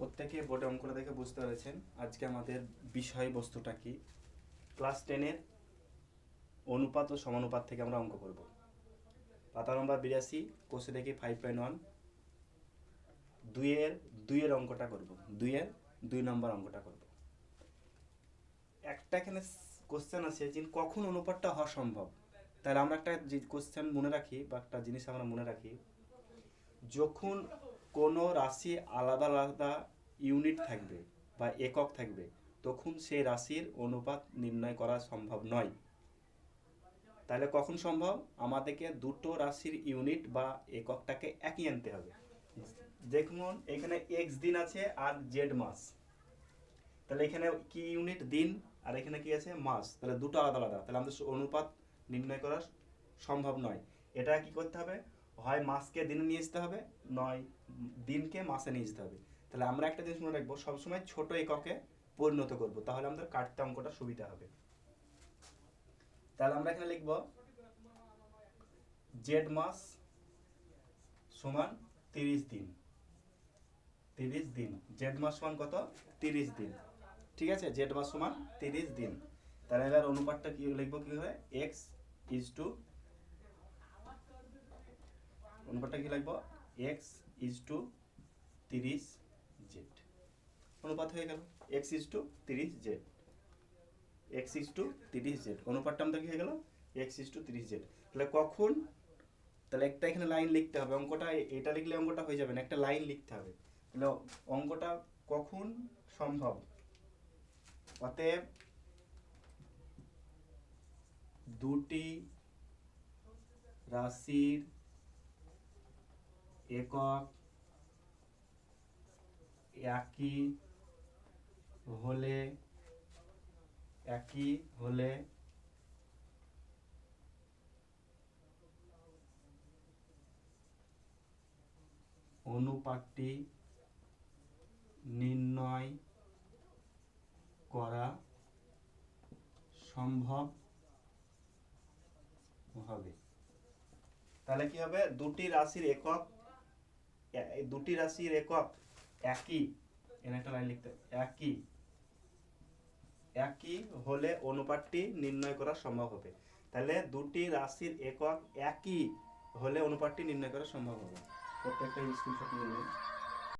প্রত্যেকে বোর্ডে অঙ্কটা দেখে বুঝতে পেরেছেন আজকে আমাদের বিষয়বস্তুটা কি? ক্লাস টেনের অনুপাত ও সমানুপাত থেকে আমরা অঙ্ক করব। পাতা নম্বর বিরাশি কোষে দেখি ফাইভ পয়েন্ট ওয়ান দুইয়ের দুইয়ের অঙ্কটা করব। দুইয়ের দুই নম্বর অঙ্কটা করব। একটা এখানে কোশ্চেন আছে যে কখন অনুপাতটা হওয়া সম্ভব? তাহলে আমরা একটা কোশ্চেন মনে রাখি বা একটা জিনিস আমরা মনে রাখি, যখন কোনো রাশি আলাদা আলাদা ইউনিট থাকবে বা একক থাকবে, তখন সেই রাশির অনুপাত নির্ণয় করা সম্ভব নয়। তাহলে কখন সম্ভব? আমাদেরকে দুটো রাশির ইউনিট বা এককটাকে একই আনতে হবে। দেখুন, এখানে এক্স দিন আছে আর জেড মাস। তাহলে এখানে কি ইউনিট? দিন। আর এখানে কি আছে? মাস। তাহলে দুটো আলাদা আলাদা। তাহলে আমাদের অনুপাত নির্ণয় করা সম্ভব নয়। এটা কি করতে হবে? হয় মাসকে দিনে নিয়ে যেতে হবে, নয় দিনকে মাসে নিয়ে যেতে হবে। তাহলে আমরা একটা জিনিস মনে রাখব, সবসময় ছোট এককে পরিণত করব, তাহলে আমাদের কাটতে অঙ্কটা সুবিধা হবে। তাহলে আমরা এখানে লিখব জেড মাস সমান তিরিশ দিন। তিরিশ দিন জেড মাস সমান কত? তিরিশ দিন। ঠিক আছে? জেড মাস সমান তিরিশ দিন। তাহলে এবার অনুপাতটা কি লিখব কি হবে এক্স ইজ টু অনুপাতটা কি লিখব? এক্স ইজ টু তিরিশ জেড অনুপাত হয়ে গেল এক্স ইজ টু তিরিশ জেড এক্স ইজ টু তিরিশ জেড অনুপাতটা আমাদের হয়ে গেল? এক্স ইজ টু তিরিশ জেড তাহলে কখন? তাহলে একটা এখানে লাইন লিখতে হবে। অঙ্কটা, এটা লিখলে অঙ্কটা হয়ে যাবে না। একটা লাইন লিখতে হবে। তাহলে অঙ্কটা কখন সম্ভব? অতএব দুটি রাশির একক একই হলে একই হলে অনুপাতটি নির্ণয় করা সম্ভব হবে। তাহলে কি হবে? দুটি রাশির একক দুটি রাশির একক একই, এখানে একটা লাইন লিখতে একই একই হলে অনুপাতটি নির্ণয় করা সম্ভব হবে। তাহলে দুটি রাশির একক একই হলে অনুপাতটি নির্ণয় করা সম্ভব হবে। প্রত্যেকটা স্ক্রিনশট নিয়ে